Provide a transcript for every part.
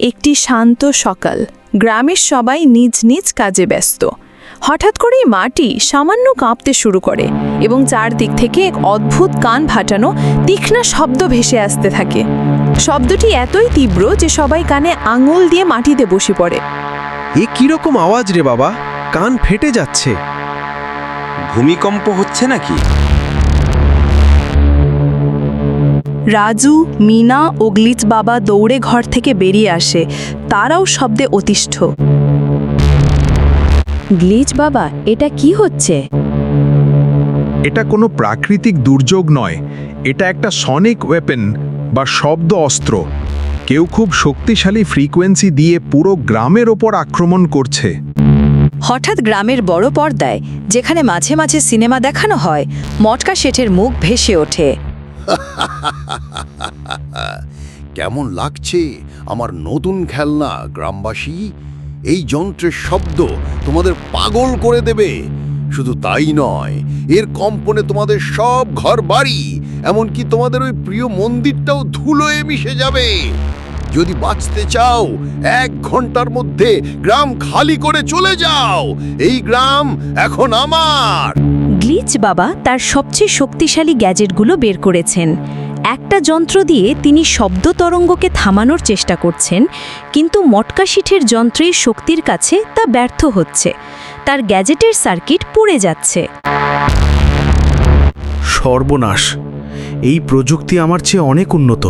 একটি শান্ত সকাল। গ্রামের সবাই নিজ নিজ কাজে ব্যস্ত। হঠাৎ করেই মাটি সামান্য কাঁপতে শুরু করে এবং চারদিক থেকে এক অদ্ভুত কান ফাটানো তীক্ষ্ণ শব্দ ভেসে আসতে থাকে। শব্দটি এতই তীব্র যে সবাই কানে আঙুল দিয়ে মাটিতে বসে পড়ে। এ কীরকম আওয়াজ রে বাবা? কান ফেটে যাচ্ছে। ভূমিকম্প হচ্ছে নাকি? রাজু মিনা ও গ্লিচ বাবা দৌড়ে ঘর থেকে বেরিয়ে আসে। তারাও শব্দে অতিষ্ঠ। গ্লিচ বাবা এটা কি হচ্ছে? এটা কোনো প্রাকৃতিক দুর্যোগ নয়। এটা একটা সনিক ওয়েপেন বা শব্দ অস্ত্র। কেউ খুব শক্তিশালী ফ্রিকোয়েন্সি দিয়ে পুরো গ্রামের ওপর আক্রমণ করছে। হঠাৎ গ্রামের বড় পর্দায় যেখানে মাঝে মাঝে সিনেমা দেখানো হয় মটকা শেঠের মুখ ভেসে ওঠে। কেমন লাগছে আমার নতুন খেলনা, গ্রামবাসী? এই যন্ত্রের শব্দ তোমাদের পাগল করে দেবে। শুধু তাই নয়, এর কম্পনে তোমাদের সব ঘর বাড়ি, এমনকি তোমাদের ওই প্রিয় মন্দিরটাও ধুলোয় মিশে যাবে। যদি বাঁচতে চাও, এক ঘণ্টার মধ্যে গ্রাম খালি করে চলে যাও। এই গ্রাম এখন আমার। গ্লিচ বাবা তার সবচেয়ে শক্তিশালী গ্যাজেটগুলো বের করেছেন। একটা যন্ত্র দিয়ে তিনি শব্দ তরঙ্গকে থামানোর চেষ্টা করছেন, কিন্তু মটকা শিঠের যন্ত্রের শক্তির কাছে তা ব্যর্থ হচ্ছে। তার গ্যাজেটের সার্কিট পুড়ে যাচ্ছে। সর্বনাশ। এই প্রযুক্তি আমার চেয়ে অনেক উন্নত।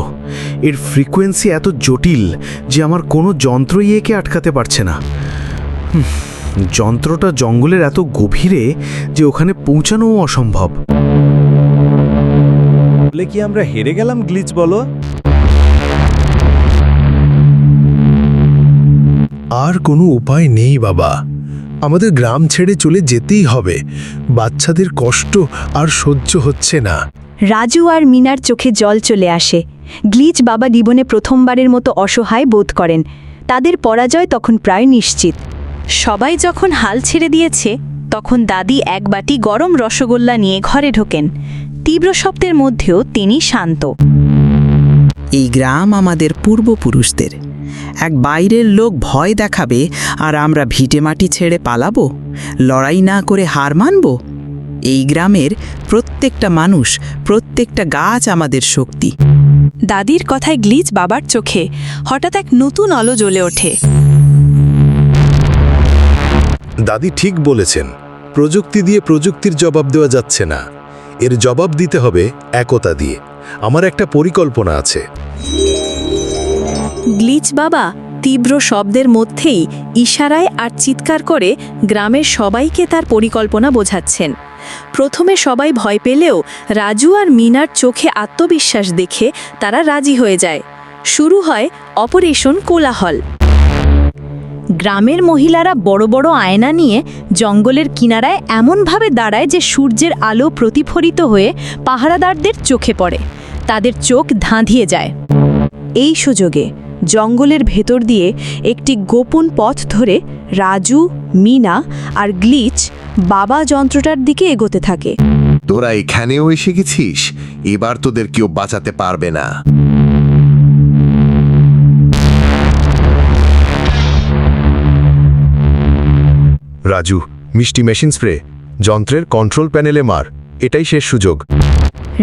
এর ফ্রিকোয়েন্সি এত জটিল যে আমার কোনো যন্ত্রই একে আটকাতে পারছে না। যন্ত্রটা জঙ্গলের এত গভীরে যে ওখানে পৌঁছানোও অসম্ভব। বলে কি আমরা হেরে গেলাম, গ্লিচ বলো? আর কোনো উপায় নেই বাবা। আমাদের গ্রাম ছেড়ে চলে যেতেই হবে। বাচ্চাদের কষ্ট আর সহ্য হচ্ছে না। রাজু আর মিনার চোখে জল চলে আসে। গ্লিচ বাবা জীবনে প্রথমবারের মতো অসহায় বোধ করেন। তাদের পরাজয় তখন প্রায় নিশ্চিত। সবাই যখন হাল ছেড়ে দিয়েছে তখন দাদি এক বাটি গরম রসগোল্লা নিয়ে ঘরে ঢোকেন। তীব্র শব্দের মধ্যেও তিনি শান্ত। এই গ্রাম আমাদের পূর্বপুরুষদের। এক বাইরের লোক ভয় দেখাবে আর আমরা ভিটে মাটি ছেড়ে পালাবো? লড়াই না করে হার মানব? এই গ্রামের প্রত্যেকটা মানুষ প্রত্যেকটা গাছ আমাদের শক্তি। দাদির কথায় গ্লিচ বাবার চোখে হঠাৎ এক নতুন আলো জ্বলে ওঠে। দাদি ঠিক বলেছেন, প্রযুক্তি দিয়ে প্রযুক্তির জবাব দেওয়া যাচ্ছে না। এর জবাব দিতে হবে একতা দিয়ে। আমার একটা পরিকল্পনা আছে। গ্লিচ বাবা তীব্র শব্দের মধ্যেই ইশারায় আর চিৎকার করে গ্রামের সবাইকে তার পরিকল্পনা বোঝাচ্ছেন। প্রথমে সবাই ভয় পেলেও রাজু আর মিনার চোখে আত্মবিশ্বাস দেখে তারা রাজি হয়ে যায়। শুরু হয় অপারেশন কোলাহল। গ্রামের মহিলারা বড় বড় আয়না নিয়ে জঙ্গলের কিনারায় এমনভাবে দাঁড়ায় যে সূর্যের আলো প্রতিফলিত হয়ে পাহারাদারদের চোখে পড়ে। তাদের চোখ ধাঁধিয়ে যায়। এই সুযোগে জঙ্গলের ভেতর দিয়ে একটি গোপন পথ ধরে রাজু, মিনা আর গ্লিচ বাবা যন্ত্রটার দিকে এগোতে থাকে। তোরা এখানেও এসে গেছিস? এবার তোদের কেউ বাঁচাতে পারবে না। রাজু মিষ্টি মেশিন স্প্রে যন্ত্রের কন্ট্রোল প্যানেলে মার এটাই শেষ সুযোগ।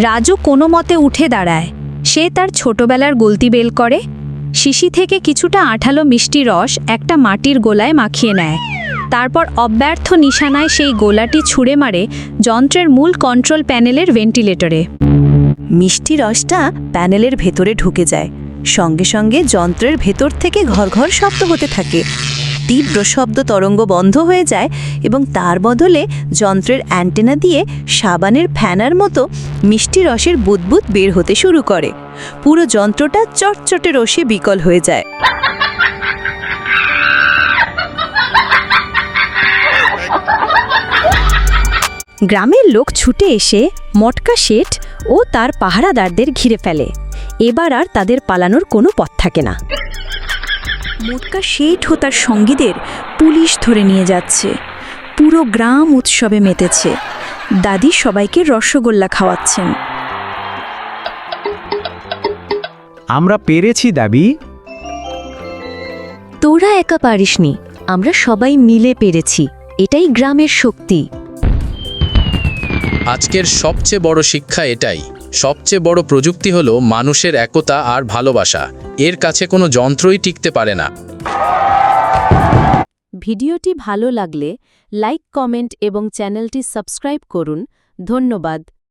রাজু কোনো মতে উঠে দাঁড়ায়। সে তার ছোটবেলার গলতি বেল করে শিশি থেকে কিছুটা আঠালো মিষ্টি রস একটা মাটির গোলায় মাখিয়ে নেয়। তারপর অব্যর্থ নিশানায় সেই গোলাটি ছুঁড়ে মারে যন্ত্রের মূল কন্ট্রোল প্যানেলের ভেন্টিলেটরে মিষ্টি রসটা প্যানেলের ভেতরে ঢুকে যায়। সঙ্গে সঙ্গে যন্ত্রের ভেতর থেকে ঘর ঘর শব্দ হতে থাকে। তীব্র শব্দ তরঙ্গ বন্ধ হয়ে যায় এবং তার বদলে যন্ত্রের অ্যান্টেনা দিয়ে সাবানের ফ্যানার মতো মিষ্টি রসের বুদবুদ বের হতে শুরু করে। পুরো যন্ত্রটা চটচটে রসে বিকল হয়ে যায়। গ্রামের লোক ছুটে এসে মটকা শেঠ ও তার পাহারাদারদের ঘিরে ফেলে। এবার আর তাদের পালানোর কোনো পথ থাকে না। মোটকা শেঠ ও তার সঙ্গীদের পুলিশ ধরে নিয়ে যাচ্ছে। পুরো গ্রাম উৎসবে মেতেছে। দাদি সবাইকে রসগোল্লা খাওয়াচ্ছেন। আমরা পেরেছি দাবি তোরা একা পারিসনি আমরা সবাই মিলে পেরেছি এটাই গ্রামের শক্তি। আজকের সবচেয়ে বড় শিক্ষা এটাই। সবচেয়ে বড় প্রযুক্তি হল মানুষের একতা আর ভালোবাসা। এর কাছে কোনো যন্ত্রই টিকতে পারে না। ভিডিওটি ভালো লাগলে লাইক, কমেন্ট এবং চ্যানেলটি সাবস্ক্রাইব করুন। ধন্যবাদ।